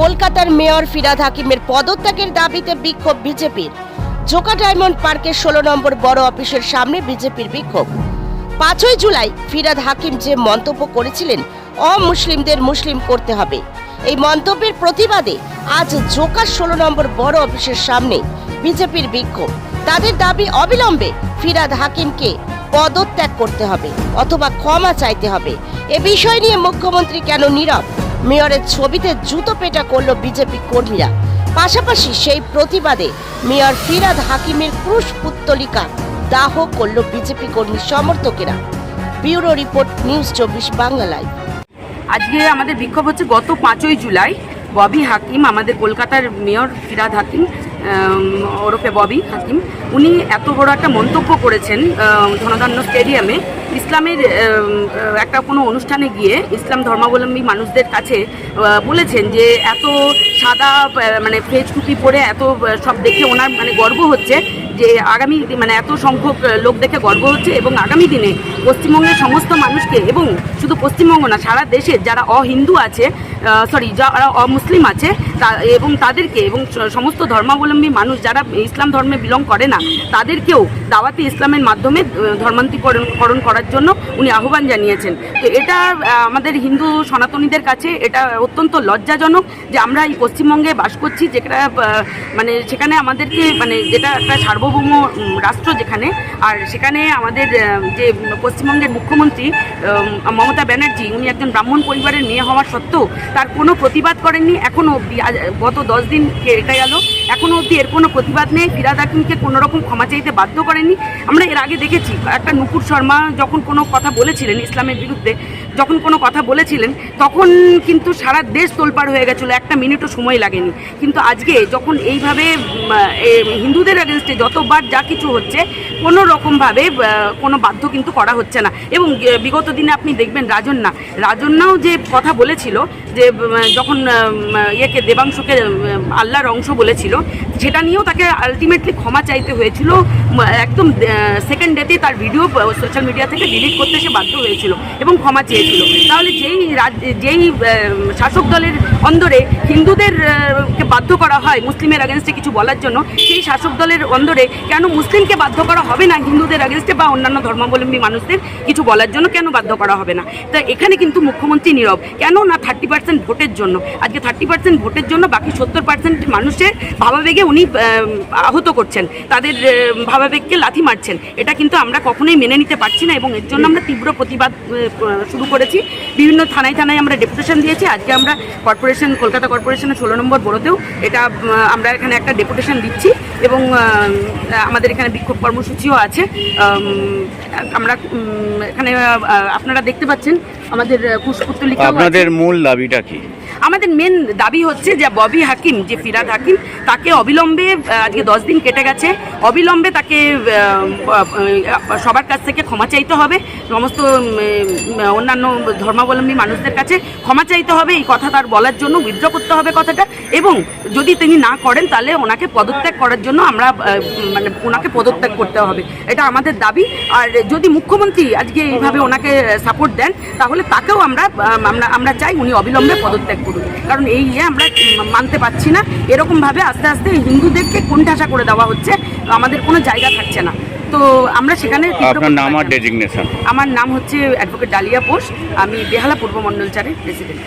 কলকাতার মেয়র ফিরাদ হাকিমের পদত্যাগের দাবিতে বিক্ষোভ বিজেপির। জোকা ডায়মন্ড পার্কের ষোলো নম্বর বড় অফিসের সামনে বিজেপির বিক্ষোভ। পাঁচই জুলাই ফিরাদ হাকিম যে মন্তব্য করেছিলেন, অমুসলিমদের মুসলিম করতে হবে। এই মন্তব্যের প্রতিবাদে আজ জোকার ষোলো নম্বর বড় অফিসের সামনে বিজেপির বিক্ষোভ। তাদের দাবি অবিলম্বে ফিরাদ হাকিমকে পদত্যাগ করতে হবে, অথবা ক্ষমা চাইতে হবে। এ বিষয় নিয়ে মুখ্যমন্ত্রী কেন নীরব? মেয়রের ছবিতে জুতো পেটা করল বিজেপি কর্মীরা। পাশাপাশি সেই প্রতিবাদে মেয়র ফিরাদ হাকিমের ক্রুশ পুত্তলিকা দাহ করল বিজেপি কর্মী সমর্থকেরা। ব্যুরো রিপোর্ট, নিউজ চব্বিশ বাংলায় আজকে আমাদের বিক্ষোভ হচ্ছে গত পাঁচই জুলাই। ববি হাকিম, আমাদের কলকাতার মেয়র ফিরাদ হাকিম ওরফে ববি হাকিম, উনি এত বড় একটা মন্তব্য করেছেন ধনধান্য স্টেডিয়ামে। ইসলামের একটা কোনো অনুষ্ঠানে গিয়ে ইসলাম ধর্মাবলম্বী মানুষদের কাছে বলেছেন যে এত সাদা মানে ফেজ টুপি পরে এত সব দেখে ওনার মানে গর্ব হচ্ছে যে আগামী মানে এত সংখ্যক লোক দেখে গর্ব হচ্ছে এবং আগামী দিনে পশ্চিমবঙ্গের সমস্ত মানুষকে, এবং শুধু পশ্চিমবঙ্গ না, সারা দেশের যারা অহিন্দু আছে সরি যারা অমুসলিম আছে তা- এবং তাদেরকে এবং সমস্ত ধর্মাবলম্বী মানুষ যারা ইসলাম ধর্মে বিলং করে না তাদেরকেও দাওয়াতি ইসলামের মাধ্যমে আহ, ধর্মান্তরীকরণ করণ করার জন্য উনি আহ্বান জানিয়েছেন। তো এটা আমাদের হিন্দু সনাতনীদের কাছে এটা অত্যন্ত লজ্জাজনক যে আমরা এই পশ্চিমবঙ্গে বাস করছি যেটা মানে সেখানে আমাদেরকে মানে যেটা একটা সার্বভৌম রাষ্ট্র যেখানে আর সেখানে আমাদের যে পশ্চিমবঙ্গের মুখ্যমন্ত্রী মমতা ব্যানার্জি উনি একজন ব্রাহ্মণ পরিবারের মেয়ে হওয়া সত্ত্বেও তার কোনো প্রতিবাদ করেননি এখনও অবধি। গত দশ দিন কেটে গেল এখনও অবধি এর কোনো প্রতিবাদ নেই। ফিরাদ হাকিমকে কোনোরকম ক্ষমা চাইতে বাধ্য করেননি। আমরা এর আগে দেখেছি, একটা নুপুর শর্মা যখন কোনো কথা বলেছিলেন ইসলামের বিরুদ্ধে যখন কোনো কথা বলেছিলেন, তখন কিন্তু সারা দেশ তোলপাড় হয়ে গেছিল, একটা মিনিটও সময় লাগেনি। কিন্তু আজকে যখন এইভাবে হিন্দুদের এগেনস্টে যতবার যা কিছু হচ্ছে, কোনো রকমভাবে কোনো বাধ্য কিন্তু করা হচ্ছে না। এবং বিগত দিনে আপনি দেখবেন রাজন্যা। রাজন্যাও যে কথা বলেছিল, যে যখন ইয়েকে, দেবাংশুকে আল্লাহর অংশ বলেছিল, সেটা নিয়েও তাকে আলটিমেটলি ক্ষমা চাইতে হয়েছিল। একদম সেকেন্ড ডেতে তার ভিডিও সোশ্যাল মিডিয়া থেকে ডিলিট করতে সে বাধ্য হয়েছিল এবং ক্ষমা চেয়েছিল তাহলে যেই যেই শাসক দলের অন্দরে হিন্দুদের বাধ্য করা হয় মুসলিমের আগেনস্টে কিছু বলার জন্য, সেই শাসক দলের অন্দরে কেন মুসলিমকে বাধ্য করা হবে না হিন্দুদের আগেনস্টে বা অন্যান্য ধর্মাবলম্বী মানুষদের কিছু বলার জন্য কেন বাধ্য করা হবে না? তা এখানে কিন্তু মুখ্যমন্ত্রী নীরব। কেন না থার্টি পার্সেন্ট ভোটের জন্য? আজকে থার্টি পার্সেন্ট ভোটের জন্য বাকি সত্তর পার্সেন্ট মানুষের ভাবাবেগে উনি আহত করছেন। তাদের ভাবাবেগকে লাথি মারছেন। এটা কিন্তু আমরা কখনোই মেনে নিতে পারছি না এবং এর জন্য আমরা তীব্র প্রতিবাদ শুরু করেছি। বিভিন্ন থানায় থানায় আমরা ডেপুটেশন দিয়েছি। আজকে আমরা কর্পোরেশন, কলকাতা কর্পোরেশনের ষোলো নম্বর বড়োতেও এটা আমরা এখানে একটা ডেপুটেশন দিচ্ছি এবং আমাদের এখানে বিক্ষোভ কর্মসূচিও আছে। আমরা এখানে আপনারা দেখতে পাচ্ছেন আমাদের পুষ্পতুলিকা আপনাদের মূল দাবিটা কি? আমাদের মেন দাবি হচ্ছে যে ববি হাকিম যে ফিরাদ হাকিম তাকে অবিলম্বে আজকে দশ দিন কেটে গেছে। অবিলম্বে তাকে সবার কাছ থেকে ক্ষমা চাইতে হবে। সমস্ত অন্যান্য ধর্মাবলম্বী মানুষদের কাছে ক্ষমা চাইতে হবে। এই কথা তার বলার জন্য উইথড্র করতে হবে কথাটা। এবং যদি তিনি না করেন তাহলে ওনাকে পদত্যাগ করার জন্য আমরা মানে ওনাকে পদত্যাগ করতে হবে। এটা আমাদের দাবি। আর যদি মুখ্যমন্ত্রী আজকে এইভাবে ওনাকে সাপোর্ট দেন তাহলে তাকেও আমরা আমরা আমরা চাই উনি অবিলম্বে পদত্যাগ করুন। কারণ এই ইয়ে আমরা মানতে পারছি না। এরকমভাবে আস্তে আস্তে হিন্দুদেরকে কোণঠাসা করে দেওয়া হচ্ছে। আমাদের কোনো জায়গা থাকছে না। তো আমরা সেখানে আপনার নাম আর ডেজিগনেশন আমার নাম হচ্ছে অ্যাডভোকেট ডালিয়া পোষ আমি বেহালা পূর্ব মণ্ডল চারের প্রেসিডেন্ট